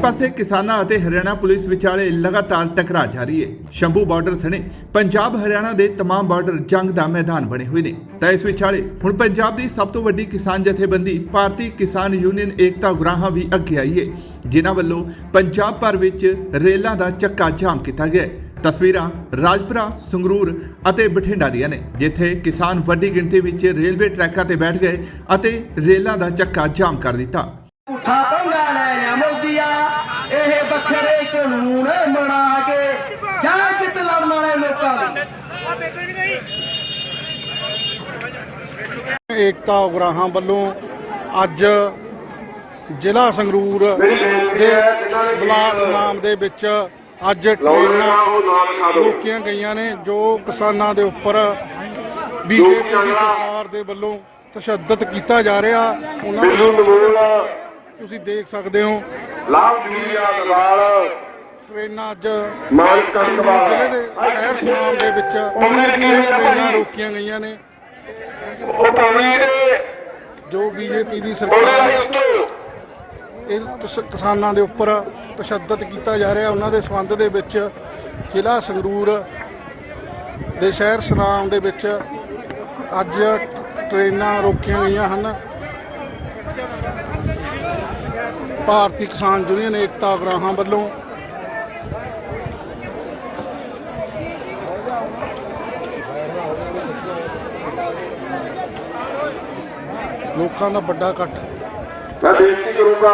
ਪਾਸੇ ਕਿਸਾਨਾਂ ਅਤੇ ਹਰਿਆਣਾ ਪੁਲਿਸ ਵਿਚਾਲੇ ਲਗਾਤਾਰ ਟਕਰਾਅ ਜਾਰੀ ਹੈ ਸ਼ੰਭੂ ਬਾਰਡਰ ਸਣੇ ਪੰਜਾਬ ਹਰਿਆਣਾ ਦੇ तमाम ਬਾਰਡਰ ਜੰਗ ਦਾ ਮੈਦਾਨ ਬਣੇ ਹੋਏ ਨੇ ਤਾਂ ਇਸ ਵਿਚਾਲੇ ਹੁਣ ਪੰਜਾਬ ਦੀ ਸਭ ਤੋਂ ਵੱਡੀ ਕਿਸਾਨ ਜਥੇਬੰਦੀ ਭਾਰਤੀ ਕਿਸਾਨ ਯੂਨੀਅਨ ਏਕਤਾ ਉਗਰਾਹਾਂ ਵੀ ਅੱਗੇ ਆਈ ਹੈ ਜਿਨ੍ਹਾਂ ਵੱਲੋਂ ਪੰਜਾਬ ਭਰ ਵਿੱਚ ਰੇਲਾਂ ਦਾ ਚੱਕਾ ਜਾਮ ਕੀਤਾ ਗਿਆ ਹੈ ਤਸਵੀਰਾਂ ਰਾਜਪੁਰਾ ਸੰਗਰੂਰ ਅਤੇ ਬਠਿੰਡਾ ਦੀਆਂ ਨੇ ਜਿੱਥੇ ਕਿਸਾਨ ਵੱਡੀ ਗਿਣਤੀ ਵਿੱਚ ਰੇਲਵੇ ਟਰੈਕਾਂ ਤੇ ਬੈਠ ਗਏ ਅਤੇ ਰੇਲਾਂ ਦਾ ਚੱਕਾ ਜਾਮ ਕਰ ਦਿੱਤਾ ਵੱਖਰੇ ਕਾਨੂੰਨ ਬਣਾ ਕੇ ਜਾਂ ਜਿੱਤ ਲੜਨ ਵਾਲੇ ਲੋਕਾਂ ਨੂੰ ਏਕਤਾ ਉਗਰਾਹਾਂ ਵੱਲੋਂ ਅੱਜ ਜ਼ਿਲ੍ਹਾ ਸੰਗਰੂਰ ਦੇ ਬਲਾਕ ਸਨਾਮ ਦੇ ਵਿੱਚ ਅੱਜ ਟ੍ਰੇਨਾਂ ਰੋਕੀਆਂ ਗਈਆਂ ਨੇ ਜੋ ਕਿਸਾਨਾਂ ਦੇ ਉੱਪਰ ਬੀਜੇਪੀ ਦੀ ਸਰਕਾਰ ਦੇ ਵੱਲੋਂ ਤਸ਼ੱਦਦ ਕੀਤਾ ਜਾ ਰਿਹਾ। ਉਹਨਾਂ ਨੂੰ ਤੁਸੀਂ ਦੇਖ ਸਕਦੇ ਹੋ। ਲਾਭ ਜੂਰੀਆ ਲਗਾਲ ਟ੍ਰੇਨਾਂ ਅੱਜ ਸੰਗਰੂਰ ਜ਼ਿਲ੍ਹੇ ਦੇ ਸ਼ਹਿਰ ਸਨਾਮ ਦੇ ਵਿੱਚ ਟ੍ਰੇਨਾਂ ਰੋਕੀਆਂ ਗਈਆਂ ਨੇ। ਉਹ ਪਾਣੀ ਦੇ ਜੋ ਬੀਜੇਪੀ ਦੀ ਸਰਕਾਰ ਇਹ ਕਿਸਾਨਾਂ ਦੇ ਉੱਪਰ ਤਸ਼ੱਦਦ ਕੀਤਾ ਜਾ ਰਿਹਾ। ਉਹਨਾਂ ਦੇ ਸੰਬੰਧ ਦੇ ਵਿੱਚ ਜ਼ਿਲ੍ਹਾ ਸੰਗਰੂਰ ਦੇ ਸ਼ਹਿਰ ਸਨਾਮ ਦੇ ਵਿੱਚ ਅੱਜ ਟ੍ਰੇਨਾਂ ਰੋਕੀਆਂ ਗਈਆਂ ਹਨ। ਭਾਰਤੀ ਕਿਸਾਨ ਯੂਨੀਅਨ ਏਕਤਾ ਉਗਰਾਹਾਂ ਵੱਲੋਂ ਲੋਕਾਂ ਦਾ ਵੱਡਾ ਇਕੱਠ। ਮੈਂ ਬੇਨਤੀ ਕਰੂੰਗਾ।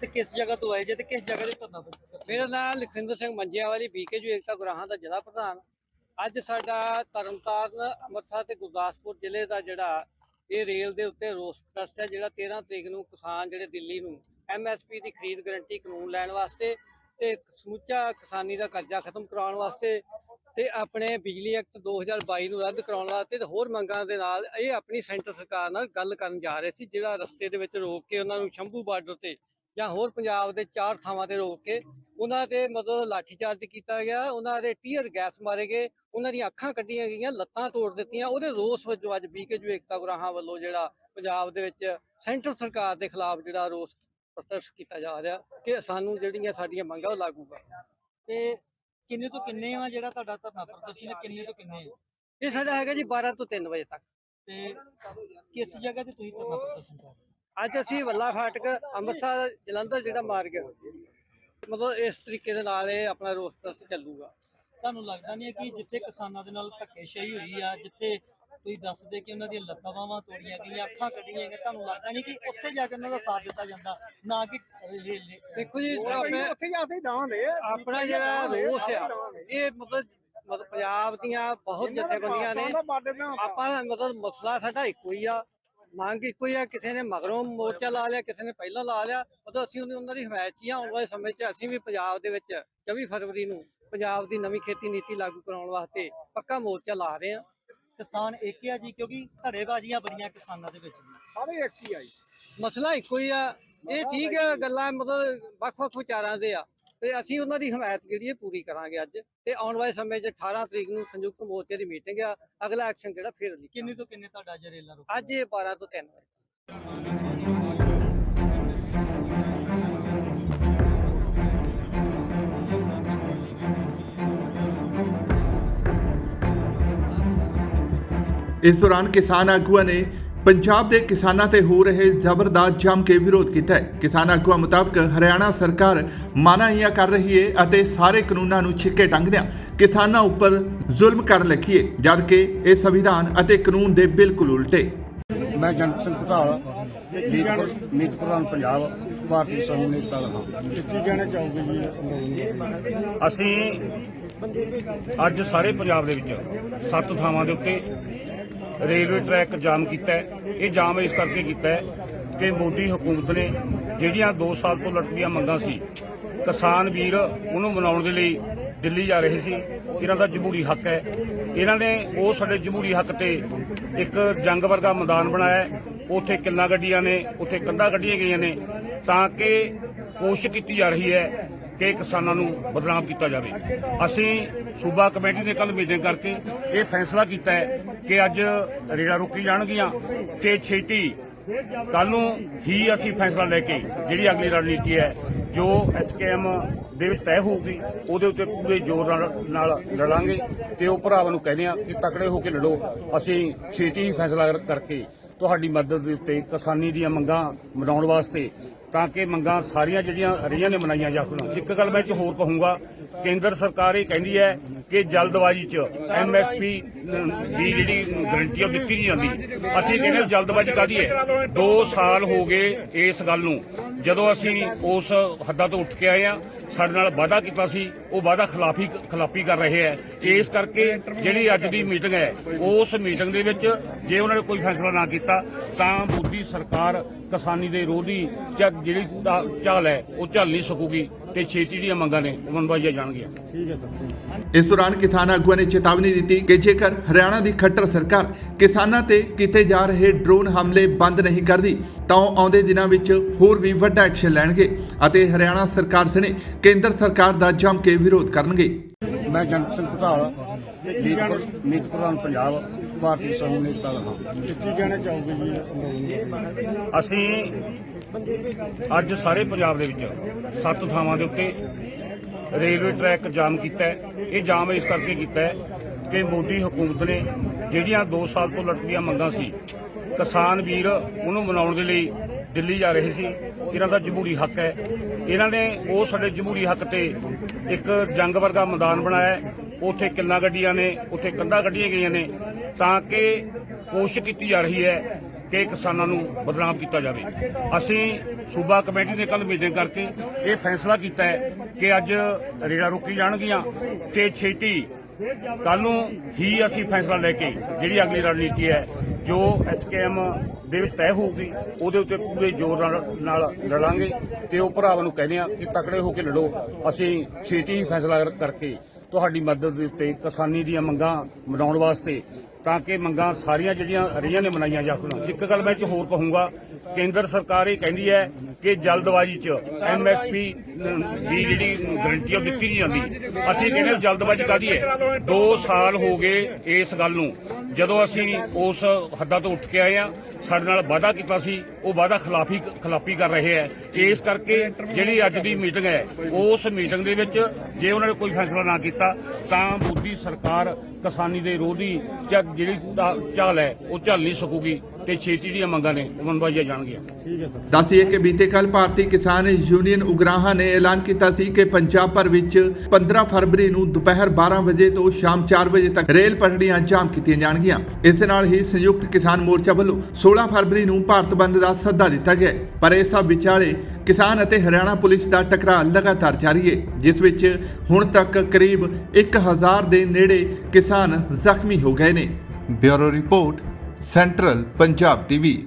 ਤੇ ਕਿਸ ਜਗ੍ਹਾ ਤੋਂ ਆਏ ਜੇ ਤੇ ਕਿਸ ਜਗ੍ਹਾ ਤੇ ਧਰਨਾ ਮੇਰਾ ਨਾਮ ਲਖਿੰਦਰ ਸਿੰਘ ਮੰਜਿਆਂ ਵਾਲੀ ਬੀਕੇਯੂ ਏਕਤਾ ਗੁਰਾਹਾਂ ਦਾ ਜ਼ਿਲ੍ਹਾ ਪ੍ਰਧਾਨ। ਅੱਜ ਸਾਡਾ ਤਰਨਤਾਰਨ ਅੰਮ੍ਰਿਤਸਰ ਤੇ ਗੁਰਦਾਸਪੁਰ ਜ਼ਿਲ੍ਹੇ ਦਾ ਜਿਹੜਾ ਇਹ ਰੇਲ ਦੇ ਉੱਤੇ ਰੋਸ ਪ੍ਰਸਤ ਹੈ ਜਿਹੜਾ 13 ਤਰੀਕ ਨੂੰ ਕਿਸਾਨ ਜਿਹੜੇ ਦਿੱਲੀ ਨੂੰ ਐਮਐਸਪੀ ਦੀ ਖਰੀਦ ਗਰੰਟੀ ਕਾਨੂੰਨ ਲੈਣ ਵਾਸਤੇ ਤੇ ਸਮੁੱਚਾ ਕਿਸਾਨੀ ਦਾ ਕਰਜ਼ਾ ਖਤਮ ਕਰਾਉਣ ਵਾਸਤੇ ਤੇ ਆਪਣੇ ਬਿਜਲੀ ਐਕਟ 2022 ਨੂੰ ਰੱਦ ਕਰਾਉਣ ਵਾਸਤੇ ਤੇ ਹੋਰ ਮੰਗਾਂ ਦੇ ਨਾਲ ਇਹ ਆਪਣੀ ਸੈਂਟਰ ਸਰਕਾਰ ਨਾਲ ਗੱਲ ਕਰਨ ਜਾ ਰਹੇ ਸੀ, ਜਿਹੜਾ ਰਸਤੇ ਦੇ ਵਿੱਚ ਰੋਕ ਕੇ ਉਹਨਾਂ ਨੂੰ ਸ਼ੰਭੂ ਬਾਰਡਰ ਤੇ ਜਾਂ ਹੋਰ ਪੰਜਾਬ ਦੇ ਚਾਰ ਥਾਵਾਂ ਤੇ ਰੋਕ ਕੇ ਉਹਨਾਂ ਤੇ ਮਤਲਬ ਲਾਠੀਚਾਰਜ ਕੀਤਾ ਗਿਆ, ਉਹਨਾਂ ਦੇ ਟੀਅਰ ਗੈਸ ਮਾਰੇ ਗਏ, ਉਹਨਾਂ ਦੀਆਂ ਅੱਖਾਂ ਕੱਢੀਆਂ ਗਈਆਂ, ਲੱਤਾਂ ਤੋੜ ਦਿੱਤੀਆਂ, ਉਹਦੇ ਰੋਸ ਵਜੋਂ ਅੱਜ ਬੀਕੇਯੂ ਏਕਤਾ ਗੁਰਾਹਾਂ ਵੱਲੋਂ ਜਿਹੜਾ ਪੰਜਾਬ ਦੇ ਵਿੱਚ ਸੈਂਟਰ ਸਰਕਾਰ ਦੇ ਖਿਲਾਫ ਜਿਹੜਾ ਰੋਸ ਪ੍ਰਦਰਸ਼ਨ ਕੀਤਾ ਜਾ ਰਿਹਾ ਕਿ ਸਾਨੂੰ ਜਿਹੜੀਆਂ ਸਾਡੀਆਂ ਮੰਗਾਂ ਉਹ ਲਾਗੂ ਕਰ ਤੇ ਕਿੰਨੇ ਤੋਂ ਕਿੰਨੇ ਆ ਜਿਹੜਾ ਤੁਹਾਡਾ ਧਰਨਾ ਪ੍ਰਦਰਸ਼ਨ ਹੈ ਕਿੰਨੇ ਤੋਂ ਕਿੰਨੇ ਆ? ਇਹ ਸਾਡਾ ਹੈਗਾ ਜੀ 12 ਤੋਂ 3 ਵਜੇ ਤੱਕ ਤੇ ਕਿਸ ਜਗ੍ਹਾ ਤੇ ਤੁਸੀਂ ਧਰਨਾ ਪ੍ਰਦਰਸ਼ਨ ਕਰ ਰਹੇ ਹੋ? ਅੱਜ ਅਸੀਂ ਵੱਲਾ ਫਾਟਕ ਅੰਮ੍ਰਿਤਸਰ ਜਲੰਧਰ ਜਿਹੜਾ ਮਾਰਗ ਮਤਲਬ ਇਸ ਤਰੀਕੇ ਦੇ ਨਾਲ ਇਹ ਆਪਣਾ ਰੋਸ ਪ੍ਰਦਰਸ਼ਨ ਚੱਲੂਗਾ ਤੁਹਾਨੂੰ ਲੱਗਦਾ ਨਹੀਂ ਕਿ ਜਿੱਥੇ ਕਿਸਾਨਾਂ ਦੇ ਨਾਲ ਧੱਕੇਸ਼ਾਹੀ ਹੋਈ ਆ ਜਿੱਥੇ ਤੁਸੀਂ ਦੱਸਦੇ ਕਿ ਉਹਨਾਂ ਦੀਆਂ ਲੱਤਾਂ ਬਾਹਾਂ ਤੋੜੀਆਂ ਗਈਆਂ ਅੱਖਾਂ ਕੱਢੀਆਂ ਗਈਆਂ ਤੁਹਾਨੂੰ ਲੱਗਦਾ ਨਹੀਂ ਕਿ ਉੱਥੇ ਜਾ ਕੇ ਉਹਨਾਂ ਦਾ ਸਾਥ ਦਿੱਤਾ ਜਾਂਦਾ ਨਾ ਕਿ ਦੇਖੋ ਜੀ ਆਪਣੇ ਉੱਥੇ ਜਾ ਕੇ ਦਾਂਦੇ ਆਪਣਾ ਜਿਹੜਾ ਰੋਸ ਆ ਇਹ ਮਤਲਬ ਮਤਲਬ ਪੰਜਾਬ ਦੀਆਂ ਬਹੁਤ ਜਥੇਬੰਦੀਆਂ ਨੇ। ਆਪਾਂ ਮਤਲਬ ਮਸਲਾ ਸਾਡਾ ਇੱਕੋ ਹੀ ਆ ਮੰਗ ਇੱਕੋ ਹੀ ਆ ਕਿਸੇ ਨੇ ਮਗਰੋਂ ਮੋਰਚਾ ਲਾ ਲਿਆ ਕਿਸੇ ਨੇ ਪਹਿਲਾਂ ਲਾ ਲਿਆ ਮਤਲਬ ਅਸੀਂ ਉਹਨਾਂ ਦੀ ਹਮਾਇਤ 'ਚ ਹੀ ਆ ਆਉਣ ਵਾਲੇ ਸਮੇਂ 'ਚ ਅਸੀਂ ਵੀ ਪੰਜਾਬ ਦੇ ਵਿੱਚ 24 ਫਰਵਰੀ ਨੂੰ ਪੰਜਾਬ ਦੀ ਨਵੀਂ ਖੇਤੀ ਨੀਤੀ ਲਾਗੂ ਕਰਾਉਣ ਵਾਸਤੇ ਪੱਕਾ ਮੋਰਚਾ ਲਾ ਰਹੇ ਆ ਕਿਸਾਨ ਇੱਕ ਆ ਜੀ ਕਿਉਂਕਿ ਧੜੇਬਾਜ਼ੀਆਂ ਬੜੀਆਂ ਕਿਸਾਨਾਂ ਦੇ ਵਿੱਚ ਜੀ। ਸਾਰੇ ਇੱਕ ਹੀ ਆਈ ਮਸਲਾ ਇੱਕੋ ਹੀ ਆ ਇਹ ਠੀਕ ਆ ਗੱਲਾਂ ਮਤਲਬ ਵੱਖ-ਵੱਖ ਵਿਚਾਰਾਂ ਦੇ ਆ ਤੇ ਅਸੀਂ ਉਹਨਾਂ ਦੀ ਹਮਾਇਤ ਜਿਹੜੀ ਹੈ ਪੂਰੀ ਕਰਾਂਗੇ ਅੱਜ ਤੇ ਆਉਣ ਵਾਲੇ ਸਮੇਂ 'ਚ 18 ਤਰੀਕ ਨੂੰ ਸੰਯੁਕਤ ਮੋਰਚੇ ਦੀ ਮੀਟਿੰਗ ਆ ਅਗਲਾ ਐਕਸ਼ਨ ਜਿਹੜਾ ਫਿਰ ਕਿੰਨੇ ਤੋਂ ਕਿੰਨੇ ਤੁਹਾਡਾ ਜਰੇਲਾ ਰੁਕ ਅੱਜ ਇਹ 12 ਤੋਂ 3 ਵਜੇ। ਇਸ ਦੌਰਾਨ ਕਿਸਾਨ ਆਗੂਆਂ ਨੇ ਪੰਜਾਬ ਦੇ ਕਿਸਾਨਾਂ ਤੇ ਹੋ ਰਹੇ ਜ਼ਬਰਦਸਤ ਜੰਮ ਕੇ ਵਿਰੋਧ ਕੀਤਾ ਹੈ। ਕਿਸਾਨ ਆਗੂਆਂ ਮੁਤਾਬਕ ਹਰਿਆਣਾ ਸਰਕਾਰ ਮਾਨਾਹੀਆਂ ਕਰ ਰਹੀ ਹੈ ਅਤੇ ਸਾਰੇ ਕਾਨੂੰਨਾਂ ਨੂੰ ਛਿੱਕੇ ਟੰਗਦਿਆਂ ਕਿਸਾਨਾਂ ਉੱਪਰ ਜ਼ੁਲਮ ਕਰਨ ਲੱਗੀ ਹੈ ਜਦਕਿ ਇਹ ਸੰਵਿਧਾਨ ਅਤੇ ਕਾਨੂੰਨ ਦੇ ਬਿਲਕੁਲ ਉਲਟੇ। ਮੈਂ ਜੰਟ ਸਿੰਘ ਘਟਾਲ ਮੀਤ ਪ੍ਰਧਾਨ ਪੰਜਾਬ ਭਾਰਤੀ ਸਮੂਹ ਏਕਤਾ ਲਗਾ ਕੀ ਕਹਿਣਾ ਚਾਹੋਗੇ ਜੀ ਅਸੀਂ ਅੱਜ ਸਾਰੇ ਪੰਜਾਬ ਦੇ ਵਿੱਚ ਸੱਤ ਥਾਵਾਂ ਦੇ ਉੱਤੇ ਰੇਲਵੇ ਟਰੈਕ ਜਾਮ ਕੀਤਾ ਹੈ। ਇਹ ਜਾਮ ਇਸ ਕਰਕੇ ਕੀਤਾ ਹੈ ਕਿ ਮੋਦੀ ਹਕੂਮਤ ਨੇ ਜਿਹੜੀਆਂ 2 ਸਾਲ ਤੋਂ ਲਟਕਦੀਆਂ ਮੰਗਾਂ ਸੀ, ਕਿਸਾਨ ਵੀਰ ਉਹਨੂੰ ਮਨਾਉਣ ਦੇ ਲਈ ਦਿੱਲੀ ਜਾ ਰਹੇ ਸੀ, ਇਹਨਾਂ ਦਾ ਜਮਹੂਰੀ ਹੱਕ ਹੈ। ਇਹਨਾਂ ਨੇ ਉਹ ਸਾਡੇ ਜਮਹੂਰੀ ਹੱਕ ਤੇ ਇੱਕ ਜੰਗ ਵਰਗਾ ਮੈਦਾਨ ਬਣਾਇਆ ਉੱਥੇ ਕਿੰਨਾ ਗੱਡੀਆਂ ਨੇ, ਉੱਥੇ ਕੰਧਾਂ ਕੱਢੀਆਂ ਗਈਆਂ ਨੇ, ਤਾਂ ਕਿ ਕੋਸ਼ਿਸ਼ ਕੀਤੀ ਜਾ ਰਹੀ ਹੈ ਕਿ ਕਿਸਾਨਾਂ ਨੂੰ ਬਦਨਾਮ ਕੀਤਾ ਜਾਵੇ। ਅਸੀਂ ਸੂਬਾ ਕਮੇਟੀ ਨੇ ਕੱਲ ਮੀਟਿੰਗ ਕਰਕੇ ਇਹ ਫੈਸਲਾ ਕੀਤਾ ਹੈ ਕਿ ਅੱਜ ਰੇੜਾ ਰੋਕੀ ਜਾਣਗੀਆਂ ਤੇ ਛੇਤੀ ਕੱਲ ਨੂੰ ਹੀ ਅਸੀਂ ਫੈਸਲਾ ਲੈ ਕੇ ਜਿਹੜੀ ਅਗਲੀ ਰਣਨੀਤੀ ਹੈ, ਜੋ ਐਸਕੇਐਮ ਦੇ ਵਿੱਚ ਤੈਅ ਹੋਊਗੀ, ਉਹਦੇ ਉੱਤੇ ਪੂਰੇ ਜ਼ੋਰ ਨਾਲ ਲੜਾਂਗੇ ਤੇ ਉਹ ਭਰਾਵਾਂ ਨੂੰ ਕਹਿੰਦੇ ਆ ਕਿ ਤਕੜੇ ਹੋ ਕੇ ਲੜੋ। ਅਸੀਂ ਛੇਤੀ ਹੀ ਫੈਸਲਾ ਕਰਕੇ ਤੁਹਾਡੀ ਮਦਦ ਦੇ ਉੱਤੇ ਕਿਸਾਨੀ ਦੀਆਂ ਮੰਗਾਂ ਮਨਾਉਣ ਵਾਸਤੇ ਤਾਂ ਕਿ ਮੰਗਾਂ ਸਾਰੀਆਂ ਜਿਹੜੀਆਂ ਰਹੀਆਂ ਨੇ ਮਨਾਈਆਂ ਜਾ ਸਕਣ। ਇੱਕ ਗੱਲ ਮੈਂ 'ਚ ਹੋਰ ਕਹੂੰਗਾ, ਕੇਂਦਰ ਸਰਕਾਰ ਇਹ ਕਹਿੰਦੀ ਹੈ ਕਿ ਜਲਦਬਾਜ਼ੀ 'ਚ ਐਮਐਸਪੀ ਦੀ ਜਿਹੜੀ ਗਰੰਟੀ ਉਹ ਦਿੱਤੀ ਨਹੀਂ ਜਾਂਦੀ। ਅਸੀਂ ਕਹਿੰਦੇ ਜਲਦਬਾਜ਼ੀ ਕਾਦੀ ਹੈ? 2 ਸਾਲ ਹੋ ਗਏ ਇਸ ਗੱਲ ਨੂੰ। ਜਦੋਂ ਅਸੀਂ ਉਸ ਹੱਦਾਂ ਤੋਂ ਉੱਠ ਕੇ ਆਏ ਆ ਸਾਡੇ ਨਾਲ ਵਾਅਦਾ ਕੀਤਾ ਸੀ, ਉਹ ਵਾਅਦਾ ਖਿਲਾਫੀ ਖਿਲਾਫੀ ਕਰ ਰਹੇ ਹੈ। ਇਸ ਕਰਕੇ ਜਿਹੜੀ ਅੱਜ ਦੀ ਮੀਟਿੰਗ ਹੈ, ਉਸ ਮੀਟਿੰਗ ਦੇ ਵਿੱਚ ਜੇ ਉਹਨਾਂ ਨੇ ਕੋਈ ਫੈਸਲਾ ਨਾ ਕੀਤਾ, ਤਾਂ ਮੋਦੀ ਸਰਕਾਰ ਕਿਸਾਨੀ ਦੇ ਵਿਰੋਧੀ ਜਾਂ ਜਿਹੜੀ ਦਾ- ਚਾਲ ਹੈ, ਉਹ ਝੱਲ ਨਹੀਂ ਸਕੂਗੀ। ਤੇ ਛੇਤੀ ਦੀਆਂ ਮੰਗਾਂ ਨੇ ਉਹ ਮਨਵਾਈਆਂ ਜਾਣਗੀਆਂ ਇਸ ਦੌਰਾਨ ਕਿਸਾਨ ਆਗੂਆਂ ਨੇ ਚੇਤਾਵਨੀ ਦਿੱਤੀ ਕਿ ਜੇਕਰ ਹਰਿਆਣਾ ਦੀ ਖੱਟਰ ਸਰਕਾਰ ਕਿਸਾਨਾਂ ਤੇ ਕੀਤੇ ਜਾ ਰਹੇ ਡਰੋਨ ਹਮਲੇ ਬੰਦ ਨਹੀਂ ਕਰਦੀ ਤਾਂ ਉਹ ਆਉਂਦੇ ਦਿਨਾਂ ਵਿੱਚ ਹੋਰ ਵੀ ਵੱਡਾ ਐਕਸ਼ਨ ਲੈਣਗੇ ਅਤੇ ਹਰਿਆਣਾ ਸਰਕਾਰ ਸਣੇ ਕੇਂਦਰ ਸਰਕਾਰ ਦਾ ਜੰਮ ਕੇ ਵਿਰੋਧ ਕਰਨਗੇ। ਮੈਂ ਜਨਕ ਸਿੰਘ ਘਟਾਲ ਮੀਤ ਪ੍ਰ- ਮੀਤ ਪ੍ਰਧਾਨ ਪੰਜਾਬ ਭਾਰਤੀ ਸਮੂਹ ਨੇਤਾ ਦਾ ਹਾਂ ਕੀ ਕਹਿਣਾ ਚਾਹੋਗੇ ਜੀ? ਅਸੀਂ ਅੱਜ ਸਾਰੇ ਪੰਜਾਬ ਦੇ ਵਿੱਚ ਸੱਤ ਥਾਵਾਂ ਦੇ ਉੱਤੇ ਰੇਲਵੇ ਟਰੈਕ ਜਾਮ ਕੀਤਾ ਹੈ। ਇਹ ਜਾਮ ਇਸ ਕਰਕੇ ਕੀਤਾ ਹੈ ਕਿ ਮੋਦੀ ਹਕੂਮਤ ਨੇ ਜਿਹੜੀਆਂ 2 ਸਾਲ ਤੋਂ ਲਟਕੀਆਂ ਮੰਗਾਂ ਸੀ, ਕਿਸਾਨ ਵੀਰ ਉਹਨੂੰ ਮਨਾਉਣ ਦੇ ਲਈ ਦਿੱਲੀ ਜਾ ਰਹੇ ਸੀ, ਇਹਨਾਂ ਦਾ ਜਮਹੂਰੀ ਹੱਕ ਹੈ। ਇਹਨਾਂ ਨੇ ਉਹ ਸਾਡੇ ਜਮਹੂਰੀ ਹੱਕ ਤੇ ਇੱਕ ਜੰਗ ਵਰਗਾ ਮੈਦਾਨ ਬਣਾਇਆ ਉੱਥੇ ਕਿੰਨਾ ਗੱਡੀਆਂ ਨੇ, ਉੱਥੇ ਕੰਧਾਂ ਕੱਢੀਆਂ ਗਈਆਂ ਨੇ ਤਾਂ ਕਿ ਕੋਸ਼ਿਸ਼ ਕੀਤੀ ਜਾ ਰਹੀ ਹੈ ਕਿ ਕਿਸਾਨਾਂ ਨੂੰ ਬਦਨਾਮ ਕੀਤਾ ਜਾਵੇ। ਅਸੀਂ ਸੂਬਾ ਕਮੇਟੀ ਨੇ ਕੱਲ ਮੀਟਿੰਗ ਕਰਕੇ ਇਹ ਫੈਸਲਾ ਕੀਤਾ ਹੈ ਕਿ ਅੱਜ ਰੇੜਾ ਰੋਕੀ ਜਾਣਗੀਆਂ ਤੇ ਛੇਤੀ ਕੱਲ ਨੂੰ ਹੀ ਅਸੀਂ ਫੈਸਲਾ ਲੈ ਕੇ ਜਿਹੜੀ ਅਗਲੀ ਰਣਨੀਤੀ ਹੈ, ਜੋ ਐਸਕੇਐਮ ਦੇ ਵਿੱਚ ਤੈਅ ਹੋਊਗੀ, ਉਹਦੇ ਉੱਤੇ ਪੂਰੇ ਜ਼ੋਰ ਨਾਲ ਲੜਾਂਗੇ ਤੇ ਉਹ ਭਰਾਵਾਂ ਨੂੰ ਕਹਿੰਦੇ ਆ ਕਿ ਤਕੜੇ ਹੋ ਕੇ ਲੜੋ। ਅਸੀਂ ਛੇਤੀ ਹੀ ਫੈਸਲਾ ਕਰਕੇ ਤੁਹਾਡੀ ਮਦਦ ਦੇ ਉੱਤੇ ਕਿਸਾਨੀ ਦੀਆਂ ਮੰਗਾਂ ਮਨਾਉਣ ਵਾਸਤੇ ਤਾਂ ਕਿ ਮੰਗਾਂ ਸਾਰੀਆਂ ਜਿਹੜੀਆਂ ਰਹੀਆਂ ਨੇ ਮਨਾਈਆਂ ਜਾ ਸਕਣ। ਇੱਕ ਗੱਲ ਮੈਂ ਇਹ 'ਚ ਹੋਰ ਕਹੂੰਗਾ, ਕੇਂਦਰ ਸਰਕਾਰ ਇਹ ਕਹਿੰਦੀ ਹੈ ਕਿ ਜਲਦਬਾਜ਼ੀ 'ਚ ਐਮਐਸਪੀ ਦੀ ਜਿਹੜੀ ਗਰੰਟੀ ਉਹ ਦਿੱਤੀ ਨਹੀਂ ਜਾਂਦੀ। ਅਸੀਂ ਕਹਿੰਦੇ ਜਲਦਬਾਜ਼ੀ ਕਾਦੀ ਹੈ? 2 ਸਾਲ ਹੋ ਗਏ ਇਸ ਗੱਲ ਨੂੰ। ਜਦੋਂ ਅਸੀਂ ਉਸ ਹੱਦਾਂ ਤੋਂ ਉੱਠ ਕੇ ਆਏ ਆ ਸਾਡੇ ਨਾਲ ਵਾਅਦਾ ਕੀਤਾ ਸੀ, ਉਹ ਵਾਅਦਾ ਖਿਲਾਫੀ ਖਿਲਾਫੀ ਕਰ ਰਹੇ ਹੈ। ਇਸ ਕਰਕੇ ਜਿਹੜੀ ਅੱਜ ਦੀ ਮੀਟਿੰਗ ਹੈ, ਉਸ ਮੀਟਿੰਗ ਦੇ ਵਿੱਚ ਜੇ ਉਹਨਾਂ ਨੇ ਕੋਈ ਫੈਸਲਾ ਨਾ ਕੀਤਾ, ਤਾਂ ਮੋਦੀ ਸਰਕਾਰ ਕਿਸਾਨੀ ਦੇ ਵਿਰੋਧੀ ਜਾਂ ਜਿਹੜੀ ਦਾ- ਚਾਲ ਹੈ, ਉਹ ਝੱਲ ਨਹੀਂ ਸਕੂਗੀ। ਤੇ ਛੇਤੀ ਦੀਆਂ ਮੰਗਾਂ ਨੇ ਉਹ ਮਨਵਾਈਆਂ ਜਾਣਗੀਆਂ ਦੱਸੀਏ ਕਿ ਬੀਤੇ ਕੱਲ ਭਾਰਤੀ ਕਿਸਾਨ ਯੂਨੀਅਨ ਉਗਰਾਹਾਂ ਨੇ ਐਲਾਨ ਕੀਤਾ ਸੀ ਕਿ ਪੰਜਾਬ ਭਰ ਵਿੱਚ 15 ਫਰਵਰੀ ਨੂੰ ਦੁਪਹਿਰ 12 ਵਜੇ ਤੋਂ ਸ਼ਾਮ 4 ਵਜੇ ਤੱਕ ਰੇਲ ਪਟੜੀਆਂ ਜਾਮ ਕੀਤੀਆਂ ਜਾਣਗੀਆਂ। ਇਸ ਨਾਲ ਹੀ ਸੰਯੁਕਤ ਕਿਸਾਨ ਮੋਰਚਾ ਵੱਲੋਂ 16 ਫਰਵਰੀ ਨੂੰ ਭਾਰਤ ਬੰਦ ਦਾ ਸੱਦਾ ਦਿੱਤਾ ਗਿਆ। ਪਰ ਇਸ ਸਭ ਵਿਚਾਲੇ ਕਿਸਾਨ ਅਤੇ ਹਰਿਆਣਾ ਪੁਲਿਸ ਦਾ ਟਕਰਾਅ ਲਗਾਤਾਰ ਜਾਰੀ ਹੈ ਜਿਸ ਵਿੱਚ ਹੁਣ ਤੱਕ ਕਰੀਬ 1000 ਦੇ ਨੇੜੇ ਕਿਸਾਨ ਜ਼ਖਮੀ ਹੋ ਗਏ ਨੇ। Bureau report central Punjab TV